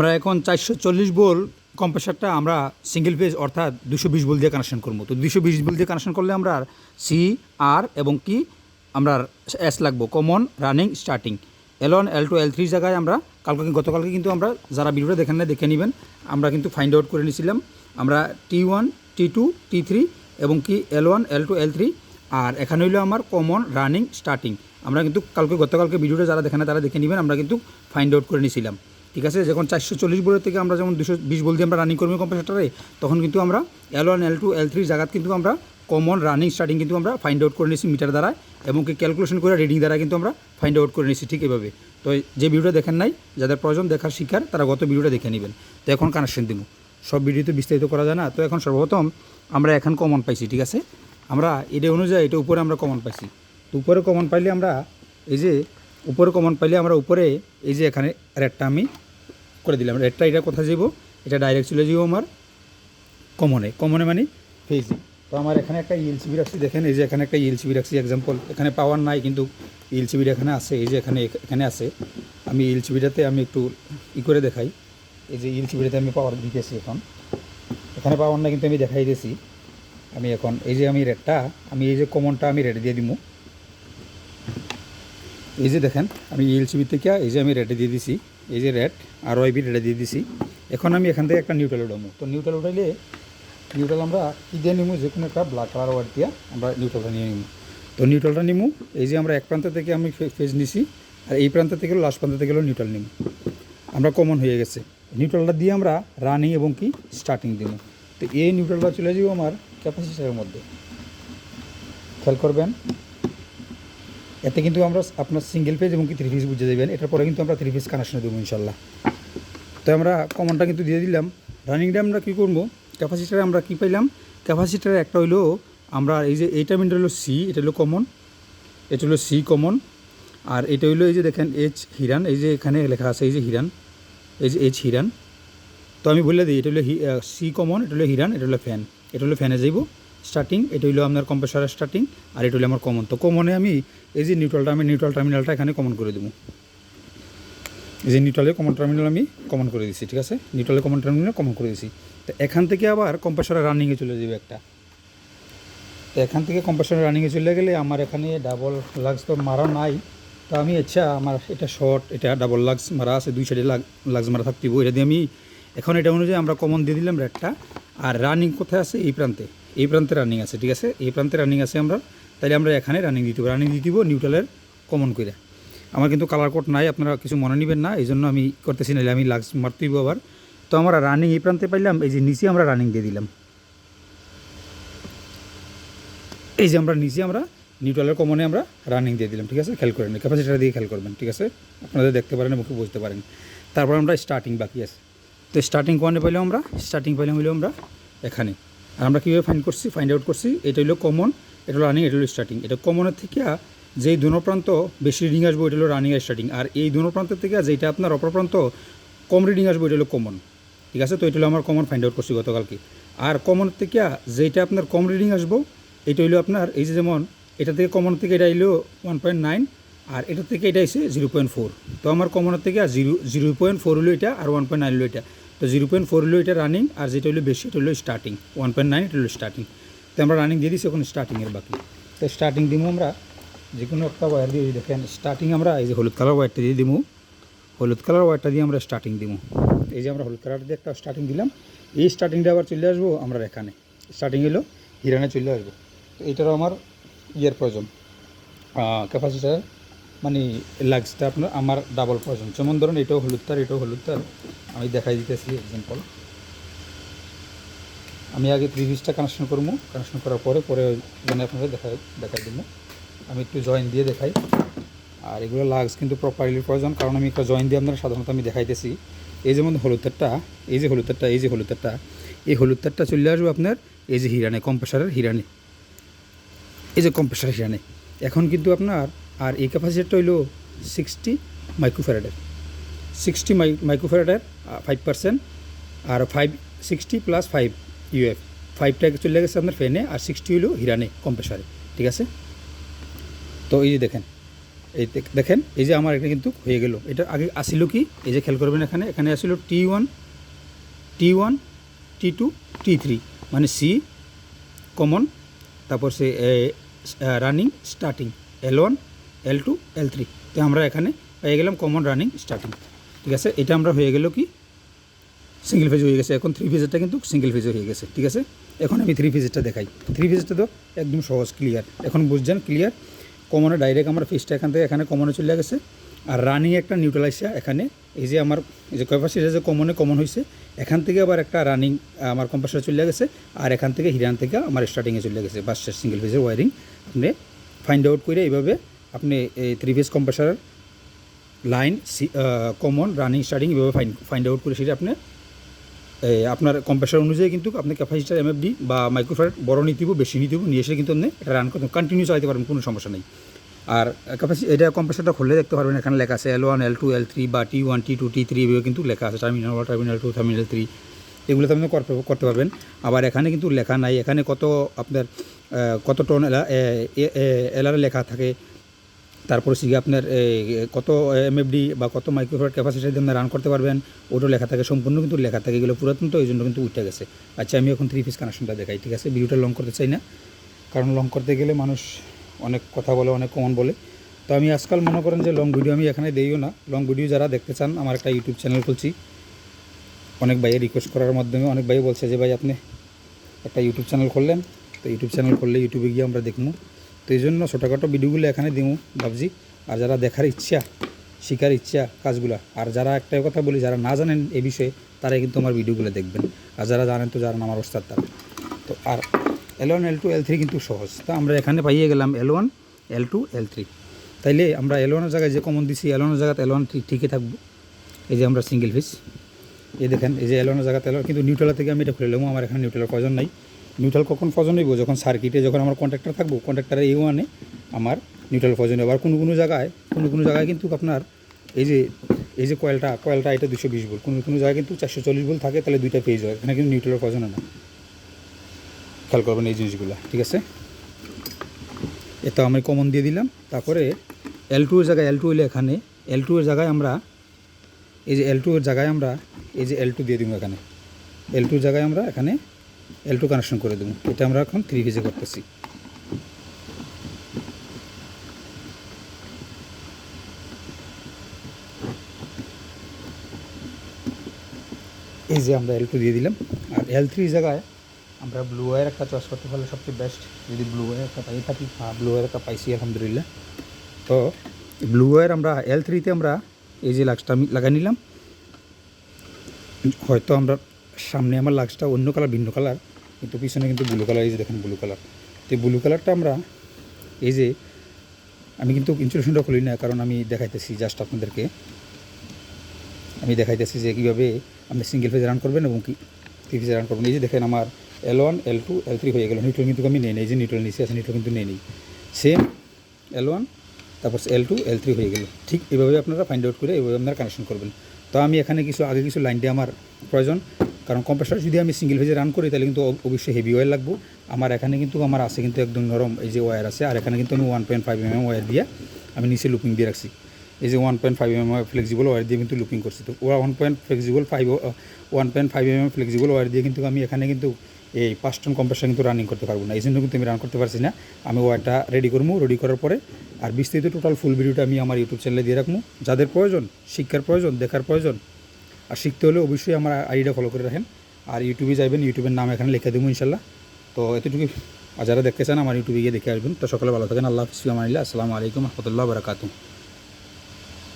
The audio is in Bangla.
আমরা এখন চারশো চল্লিশ বোল কম্প্রেসারটা আমরা সিঙ্গেল পেজ অর্থাৎ দুশো বিশ বোল দিয়ে কানেকশন করব। তো দুশো বিশ বোল দিয়ে কানেকশন করলে আমরা সি আর এবং কি আমরা এস লাগবো। Common running starting L one L two L three জায়গায় আমরা কালকে গতকালকে কিন্তু আমরা যারা ভিডিওটা দেখেন না দেখে নেবেন। আমরা কিন্তু ফাইন্ড আউট করে নিয়েছিলাম আমরা T one T two T three এবং কি L one L two L three আর এখানে হইল আমার কমন রানিং স্টার্টিং আমরা কিন্তু কালকে গতকালকে ভিডিওটা যারা দেখে না তারা দেখে নেবেন। আমরা কিন্তু ফাইন্ড আউট করে নিয়েছিলাম ঠিক আছে, যখন চারশো চল্লিশ বোলের থেকে আমরা যেমন দুশো বিশ বল দিয়ে আমরা রানিং করব কম্পিউটারে তখন কিন্তু আমরা L one L two L three জায়গাত কিন্তু আমরা কমন রানিং স্টার্টিং কিন্তু আমরা ফাইন্ড আউট করে নিয়েছি মিটার দ্বারা এবং কি ক্যালকুলেশন করে রিডিং দ্বারা কিন্তু আমরা ফাইন্ড আউট করে নিয়েছি ঠিক এভাবে। তো যে ভিডিওটা দেখেন নাই, যাদের প্রয়োজন দেখার শিকার, তারা গত ভিডিওটা দেখে নেবেন। তো এখন কানেকশন দিব সব ভিডিওতে বিস্তারিত করা যায় না। তো এখন সর্বপ্রথম আমরা এখন কমন পাইছি, ঠিক আছে? আমরা এটা অনুযায়ী এটা উপরে আমরা কমন পাইছি। তো উপরে কমন পাইলে আমরা এই যে, উপরে কমন পাইলে আমরা উপরে এই যে এখানে রেটটা আমি করে দিলাম। রেটটা এটা কোথায় যাব এটা ডাইরেক্ট চলে যাব আমার কমনে। কমনে মানে? ফেজি তো আমার এখানে একটা ইএলসিবি রাখছি দেখেন, এই যে এখানে একটা ইএলসিবি রাখছি এক্সাম্পল এখানে পাওয়ার নাই, কিন্তু ইএলসিবিটা এখানে আছে, এই যে এখানে এখানে আছে। আমি ইএলসিবিটাতে আমি একটু ই করে দেখাই। এই যে ইএলসিবিটাতে আমি পাওয়ার দিতেছি এখন। এখানে পাওয়ার না কিন্তু আমি দেখাই দিয়েছি। আমি এখন, এই যে আমি রেটটা আমি এই যে কমনটা আমি রেট দিয়ে দিব এই যে দেখেন, আমি ইএলসিবি থেকে এই যে আমি রেটে দিয়ে দিছি, এই যে রেট আর ওয়াইবি রেটে দিয়ে দিছি। এখন আমি এখান থেকে একটা নিউট্রাল উঠাবো। তো নিউট্রাল উঠাইলে নিউট্রাল আমরা কী দিয়ে নিমু? যে কোনো একটা ব্ল্যাক কালার ওয়ার্ড দিয়ে আমরা নিউট্রালটা নিয়ে নিমু। তো নিউট্রালটা নিমু, এই যে আমরা এক প্রান্ত থেকে আমি ফেজ নিছি, আর এই প্রান্ত থেকে লাস্ট প্রান্ত থেকে নিউট্রাল নিমু। আমরা কমন হয়ে গেছে। নিউট্রালটা দিয়ে আমরা রানিং এবং কি স্টার্টিং দিব তো এই নিউট্রালটা চলে যাব আমার ক্যাপাসিটারের মধ্যে। খেয়াল করবেন এতে কিন্তু আমরা আপনার সিঙ্গেল পেজ এবং কি থ্রি পিস বুঝে দেবেন। এটার পরে কিন্তু আমরা থ্রি পিস কানেকশন দেবো ইনশাল্লাহ। তো আমরা কমনটা কিন্তু দিয়ে দিলাম। রানিং রানিংটা আমরা কী করব? ক্যাপাসিটারে আমরা কী পাইলাম? ক্যাপাসিটারে একটা হইল আমরা এই যে এইটা মিনিট হলো সি এটা হলো কমন এটা হলো সি কমন আর এটা হইল এই যে দেখেন এইচ হিরান। এই যে এখানে লেখা আছে এই যে হিরান। এই যে এইচ হিরান। তো আমি বলে দিই, এটা হলো সি কমন এটা হলো হিরান, এটা হলো ফ্যান এটা হলো ফ্যানে যাইব। স্টার্টিং এটা হইল আপনার কম্প্রেসারের স্টার্টিং আর এটা হইল আমার কমন তো কমনে আমি এই যে নিউট্রালটা আমি নিউট্রাল টার্মিনালটা এখানে কমন করে দেবো। এই যে নিউট্রালে কমন টার্মিনাল আমি কমন করে দিচ্ছি ঠিক আছে? নিউট্রালে কমন টার্মিনাল কমন করে দিচ্ছি তো এখান থেকে আবার কম্প্রেসারের রানিংয়ে চলে যাবে একটা। তো এখান থেকে কম্প্রেসারের রানিংয়ে চলে গেলে আমার এখানে ডাবল লাক্স তো মারা নাই। তো আমি আচ্ছা আমার এটা শর্ট এটা ডাবল লাক্স মারা আছে, দুই সাইডে লাক্স মারা থাকতেইব এটা দিয়ে আমি, এখন এটা অনুযায়ী আমরা কমন দিয়ে দিলাম রেটটা আর রানিং কোথায় আছে? এই প্রান্তে। এই প্রান্তে রানিং আছে, ঠিক আছে? এই প্রান্তে রানিং আছে আমরা তাহলে আমরা এখানে রানিং দিতে পারি রানিং দিতে নিউট্রালের কমন করে আমার কিন্তু কালার কোড নাই, আপনারা কিছু মনে নেবেন না এই জন্য আমি করতেছি নাহলে আমি লাক্স মারতেইব আবার। তো আমরা রানিং এই প্রান্তে পাইলাম, এই যে নিচে আমরা রানিং দিয়ে দিলাম। এই যে আমরা নিচে আমরা নিউট্রালের কমনে আমরা রানিং দিয়ে দিলাম, ঠিক আছে? খেয়াল করেন ক্যাপাসিটার দিয়ে খেয়াল করবেন, ঠিক আছে? আপনাদের দেখতে পারেন এবং বুঝতে পারেন। তারপর আমরা স্টার্টিং বাকি আছে। তো স্টার্টিং কোয়ানে পাইলাম আমরা? স্টার্টিং পাইলাম হইল আমরা এখানে। আমরা কীভাবে ফাইন্ড করছি? ফাইন্ড আউট করছি। এটা হলো কমন এটা হলো রানিং এটা হলো স্টার্টিং এটা কমনের থেকে যেই দুনো প্রান্ত বেশি রিডিং আসব এটা হলো রানিং আর স্টার্টিং আর এই দুনো প্রান্তের থেকে যেটা আপনার অপর প্রান্ত, কম রিডিং আসব এটা হলো কমন ঠিক আছে? তো এটা হলো আমার কমন ফাইন্ড আউট করছি গতকালকে। আর কমন থেকে যেটা আপনার কম রিডিং আসব, এটা হইল আপনার, এই যে যেমন, এটা থেকে কমন থেকে এটা এলো ওয়ান পয়েন্ট নাইন আর এটা থেকে এটা এসে জিরো পয়েন্ট ফোর তো আমার কমনের থেকে জিরো জিরো পয়েন্ট ফোর হলো এটা, আর ওয়ান পয়েন্ট নাইন হলো এটা। তো জিরো পয়েন্ট ফোর হলো এটা রানিং আর যেটা হলো বেশি, এটা হলো স্টার্টিং ওয়ান পয়েন্ট নাইন এটা হলো স্টার্টিং তো আমরা রানিং দিয়ে দিচ্ছি এখন স্টার্টিংয়ের বাকি। তো স্টার্টিং দিব আমরা যে কোনো একটা ওয়্যার দিয়ে দেখেন স্টার্টিং আমরা এই যে হলুদ কালার ওয়্যারটা দিয়ে দিব হলুদ কালার ওয়্যারটা দিয়ে আমরা স্টার্টিং দিব এই যে আমরা হলুদ কালার দিয়ে একটা স্টার্টিং দিলাম। এই স্টার্টিংটা আবার চলে আসব আমরা এখানে। স্টার্টিং এলো, হিরানে চলে আসব। তো এটারও আমার ইয়ের প্রয়োজন। ক্যাপাসিটার মানে লাগসটা আপনার আমার ডাবল প্রয়োজন যেমন ধরুন, এটাও হলুদ তার, এটাও হলুদ তার। আমি দেখাই দিতেছি এক্সাম্পল আমি আগে থ্রি কানেকশন করব। কানেকশন করার পরে পরে মানে আপনাকে দেখাই দেখাই দেবো। আমি একটু জয়েন দিয়ে দেখাই। আর এগুলো লাগস কিন্তু প্রপারলি প্রয়োজন কারণ আমি একটা জয়েন দিয়ে আপনারা সাধারণত আমি দেখাইতেছি। এই যেমন হলুদ তারটা, এই যে হলুদ তারটা, এই যে হলুদ তারটা, এই হলুদ তারটা চলে আসবে আপনার এই যে হিরানে কম্প্রেসারের হিরানে। এই যে কম্প্রেসার হিরানে। এখন কিন্তু আপনার আর এই ক্যাপাসিটিটা হইল সিক্সটি মাইক্রোফ্যারাডের সিক্সটি মাই মাইক্রোফ্যারাডের ফাইভ পার্সেন্ট আর five sixty plus five uF ফাইভটা চলে গেছে আপনার ফ্যানে আর সিক্সটি হইল হিরানে কম্প্রেসারে ঠিক আছে? তো এই যে দেখেন, এই দেখ- দেখেন, এই যে আমার এটা কিন্তু হয়ে গেল। এটা আগে আসিল কি? এই যে খেয়াল করবেন এখানে এখানে আসিল T one T one T two T three মানে সি কমন তারপর সে running starting L one L two L three তো আমরা এখানে পেয়ে গেলাম কমন রানিং স্টার্টিং ঠিক আছে? এটা আমরা হয়ে গেল কি? সিঙ্গেল ফেজ হয়ে গেছে। এখন থ্রি ফেজেরটা কিন্তু সিঙ্গেল ফেজে হয়ে গেছে। ঠিক আছে? এখন আমি থ্রি ফেজেরটা দেখাই। থ্রি ফেজেরটা তো একদম সহজ ক্লিয়ার এখন বুঝছেন ক্লিয়ার কমনে ডাইরেক্ট আমার ফেজটা এখান থেকে এখানে কমনে চলে গেছে। আর রানিং একটা নিউট্রালাইসা এখানে। এই যে আমার, এই যে ক্যাপাসিটি যে কমনে কমন হয়েছে এখান থেকে আবার একটা রানিং আমার কম্পাসার চলে গেছে। আর এখান থেকে হিরান থেকে আমার স্টার্টিংয়ে চলে গেছে। বাস সিঙ্গেল ফেজের ওয়ারিং আপনি ফাইন্ড আউট করে এইভাবে আপনি এই three phase compressor line common running starting এভাবে ফাইন্ড ফাইন্ড আউট করে সেটা আপনি আপনার কম্প্রেসার অনুযায়ী কিন্তু আপনি ক্যাপাসিটার এমএফডি বা মাইক্রোফার বড় নিতে বেশি নিতে নিয়ে এসে কিন্তু আপনি এটা রান করতে কন্টিনিউ চালাতে পারবেন, কোনো সমস্যা নেই। আর ক্যাপাসিটি এটা কম্প্রেসারটা খুললে দেখতে পারবেন, এখানে লেখা আছে L one L two L three বা T one T two T three এভাবে কিন্তু লেখা আছে। Terminal one terminal two terminal three এগুলো আপনি করতে করতে পারবেন। আবার এখানে কিন্তু লেখা নাই, এখানে কত আপনার কত টন এলা এলার লেখা থাকে তারপর গিয়ে আপনার কত এমএফডি বা কত মাইক্রোফোন ক্যাপাসিটি দিয়ে রান করতে পারবেন, ওটাও লেখা থাকে, সম্পূর্ণ কিন্তু লেখা থাকে, এগুলো পুরাতন তো এই জন্য কিন্তু উঠে গেছে। আচ্ছা আমি এখন থ্রি পিস কানেকশনটা দেখাই, ঠিক আছে? ভিডিওটা লং করতে চাই না, কারণ লং করতে গেলে মানুষ অনেক কথা বলে, অনেক কমন বলে। তো আমি আজকাল মনে করেন যে লং ভিডিও আমি এখানে দিইও না। লং ভিডিও যারা দেখতে চান, আমার একটা ইউটিউব চ্যানেল খুলছি। অনেক ভাইয়ে রিকোয়েস্ট করার মাধ্যমে, অনেক ভাই বলছে যে, ভাই, আপনি একটা ইউটিউব চ্যানেল খুললেন। তো ইউটিউব চ্যানেল খুললে ইউটিউবে গিয়ে আমরা দেখব তো এই জন্য ছোটোখাটো ভিডিওগুলো এখানে দিমু ভাবছি। আর যারা দেখার ইচ্ছা, শেখার ইচ্ছা কাজগুলা, আর যারা একটা কথা বলি, যারা না জানেন এ বিষয়ে তারা কিন্তু আমার ভিডিওগুলো দেখবেন। আর যারা জানেন তো জানেন আমার ওস্তাদ তারা। তো আর L one L two L three কিন্তু সহজ। তা আমরা এখানে পাইয়ে গেলাম L one L two L three তাইলে আমরা এল ওয়ানের জায়গায় যে কমন দিছি এল ওয়ানের জায়গাতে এল ওয়ান ঠিকই থাকব। এই যে আমরা সিঙ্গেল ফিস এই দেখেন, এই যে এলোনের জায়গাতে এলো কিন্তু নিউট্রাল থেকে আমি এটা খুলে নেব, আমার এখানে নিউট্রালের প্রয়োজন নাই। নিউট্রাল কখন ফজন হইব? যখন সার্কিটে যখন আমার কন্ট্রাক্টর থাকব কন্ট্রাক্টারে এই ওয়ানে আমার নিউট্রাল ফজন হবে আর কোনো কোনো জায়গায়, কোনো কোনো জায়গায় কিন্তু আপনার এই যে এই যে কয়েলটা কয়েলটা এটা দুশো বিশ বল কোনো কোনো জায়গায় কিন্তু চারশো চল্লিশ বল থাকে, তাহলে দুইটা পেজ হয়। এখানে কিন্তু নিউট্রালের ফজন না। খেয়াল করবেন এই জিনিসগুলো, ঠিক আছে? এটা আমি কমন দিয়ে দিলাম। তারপরে এল টু এর জায়গায় এল টু হইলে এখানে এল টু এর জায়গায় আমরা, এই যে এল টু এর জায়গায় আমরা, এই যে এল টু দিয়ে দিব এখানে। এল টুর জায়গায় আমরা এখানে এল টু কানেকশন করে দেবো। এটা আমরা এখন থ্রি ফেজে করতেছি। এই যে আমরা এল টু দিয়ে দিলাম। আর এল থ্রি জায়গায় আমরা ব্লু ওয়ার একটা চয়েস করতে পারলে সবচেয়ে বেস্ট যদি ব্লু ওয়ার একটা পাই থাকি হ্যাঁ ব্লু ওয়ার একটা পাইছি, আলহামদুলিল্লাহ। তো ব্লু ওয়ার আমরা এল থ্রিতে আমরা এই যে লাক্সটা লাগাই নিলাম। হয়তো আমরা সামনে আমার লাক্সটা অন্য কালার ভিন্ন কালার কিন্তু পিছনে কিন্তু ব্লু কালার এই যে দেখেন ব্লু কালার তো এই ব্লু কালারটা আমরা, এই যে আমি কিন্তু ইনস্টলেশনটা খুলি না, কারণ আমি দেখাইতেছি জাস্ট আপনাদেরকে। আমি দেখাইতেছি যে কীভাবে আপনি সিঙ্গেল ফেজ রান করবেন এবং কি থ্রি ফেজ রান করবেন। এই যে দেখেন আমার L one L two L three হয়ে গেল। নিউট্রাল কিন্তু আমি নেই নেই এই যে নিউট্রাল নিচে আছে নিউট্রাল কিন্তু নেই নেই। সেম এল ওয়ান তারপর এল টু এল থ্রি হয়ে গেল। ঠিক এভাবে আপনারা ফাইন্ড আউট করে এভাবে আপনারা কানেকশন করবেন। তো আমি এখানে কিছু, আগে কিছু লাইন দিয়ে আমার প্রয়োজন। কারণ কম্প্রেসার যদি আমি সিঙ্গেল ভেজে রান করি, তাহলে কিন্তু অবশ্যই হেভি ওয়ার লাগবো। আমার এখানে কিন্তু, আমার আছে কিন্তু একদম নরম এই যে ওয়্যার আছে, আর এখানে কিন্তু আমি one point five M wire দিয়ে আমি নিচে লুপিং দিয়ে রাখছি। এই যে one point five M flexible wire দিয়ে কিন্তু লুপিং করছি। তো one point flexible five one point five M flexible wire দিয়ে কিন্তু আমি এখানে কিন্তু এই পাঁচ টন কম্প্রেসার কিন্তু রানিং করতে পারব না। এই জন্য কিন্তু আমি রান করতে পারছি না। আমি ওয়ারটা রেডি করব রেডি করার পরে, আর বিস্তারিত টোটাল ফুল ভিডিওটা আমি আমার ইউটিউব চ্যানেলে দিয়ে রাখব। যাদের প্রয়োজন, শিক্ষার প্রয়োজন, দেখার প্রয়োজন আর শিখতে হলে অবশ্যই আমার আইডিটা ফলো করে রাখেন। আর ইউটিউবে যাবেন ইউটিউবের নাম এখানে লিখে দেবো ইনশাল্লাহ তো এতটুকু, আর যারা দেখতে চান আমার ইউটিউবে গিয়ে দেখে আসবেন। তো সকালে ভালো থাকেন, আল্লাহ হাফিজ আসসালামু আলাইকুম, রহমতুল্লাহ বারাকাতু